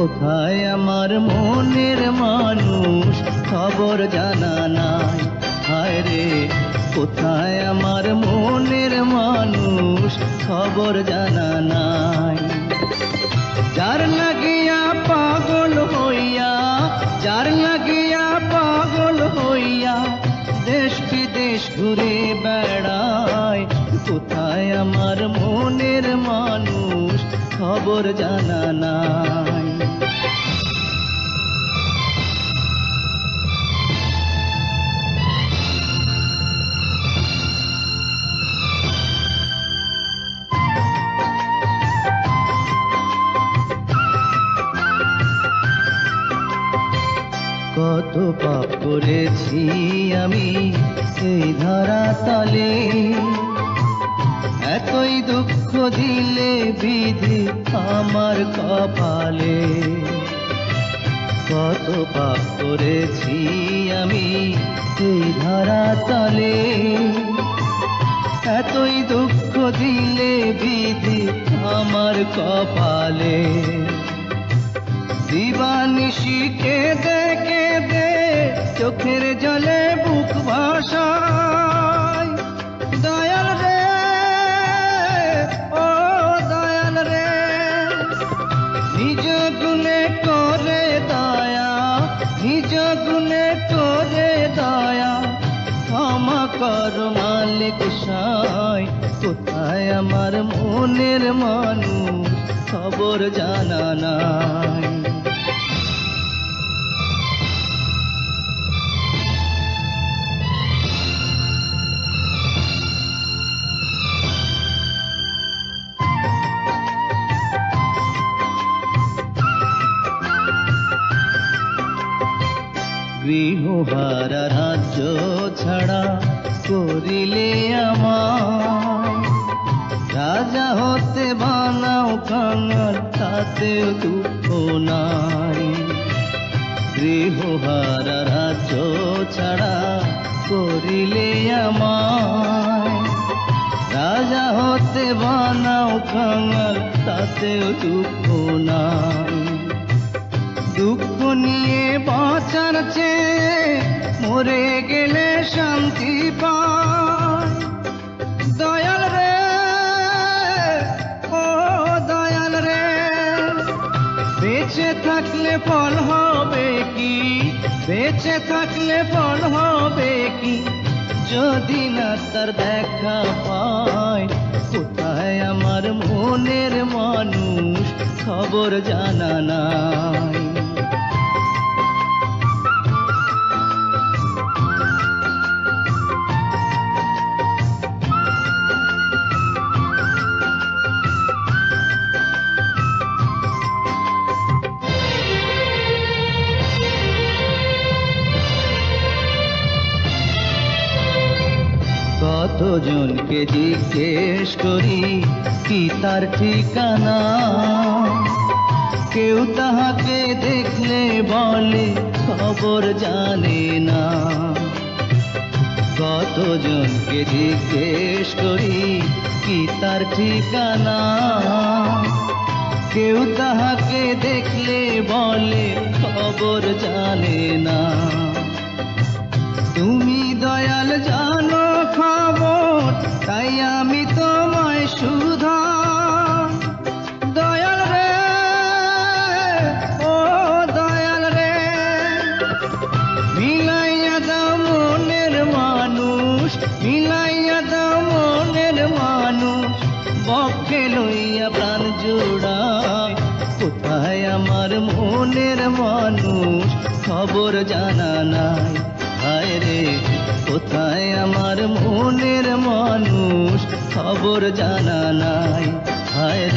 কোথায় আমার মনের মানুষ? খবর জানা নাই। হায় রে, কোথায় আমার মনের মানুষ? খবর জানা নাই। যার লাগিয়া পাগল হইয়া, যার লাগিয়া পাগল হইয়া দেশ বিদেশ ঘুরে বেড়ায়, কোথায় আমার মনের মানুষ? খবর জানা নাই। কত পাপ করেছি আমি সেই ধরা তলে এতই দুঃখ দিলে বিধি আমার কপালে। কত পাপ করেছি আমি সেই ধরা তলে এতই দুঃখ দিলে বিধি আমার কপালে। দিবানিশি কেঁদে কেঁদে চোখের জলে বুক ভাসায়। দয়াল রে, ও দয়াল রে, নিজ গুণে করে দয়া, নিজ গুণে করে দয়া। ক্ষমা কর মালিক সাই, কোথায় আমার মনের মানুষ, খবর জানা নাই। গৃহহারা রাজ্য ছাড়া করিলে আমার রাজা হতে বানাও কাঙাল, তাতেও দুঃখ নাই। গৃহহারা রাজ্য ছাড়া করিলে আমার রাজা হতে বানাও কাঙাল, তাতেও দুঃখ নাই। নিয়ে বাঁচার চেয়ে মরে গেলে শান্তি পায়। দয়াল রে, ও দয়াল রে, বেঁচে থাকলে ফল হবে কি? বেঁচে থাকলে ফল হবে কি? যদি না তার দেখা পায় কোথায় আমার মনের মানুষ? খবর জানা নাই কতজনকে জিজ্ঞেস করি, কি তার ঠিকানা? কেউ তাহাকে দেখলে বলে, খবর জানে না। কতজনকে জিজ্ঞেস করি, কি তার ঠিকানা? কেউ তাহাকে দেখলে বলে, খবর জানে না। তুমি দয়াল জানো সুধা দয়াল রে, ও দয়াল রে। মিলাইয়া দাও মানুষ, মিলাইয়া দাও মানুষ। বক্ষে লইয়া প্রাণ জোড়ায়, কোথায় আমার মনের মানুষ? খবর জানা নাই। হায় রে কোথায় আমার মনের মানুষ? খবর জানা নাই। হায়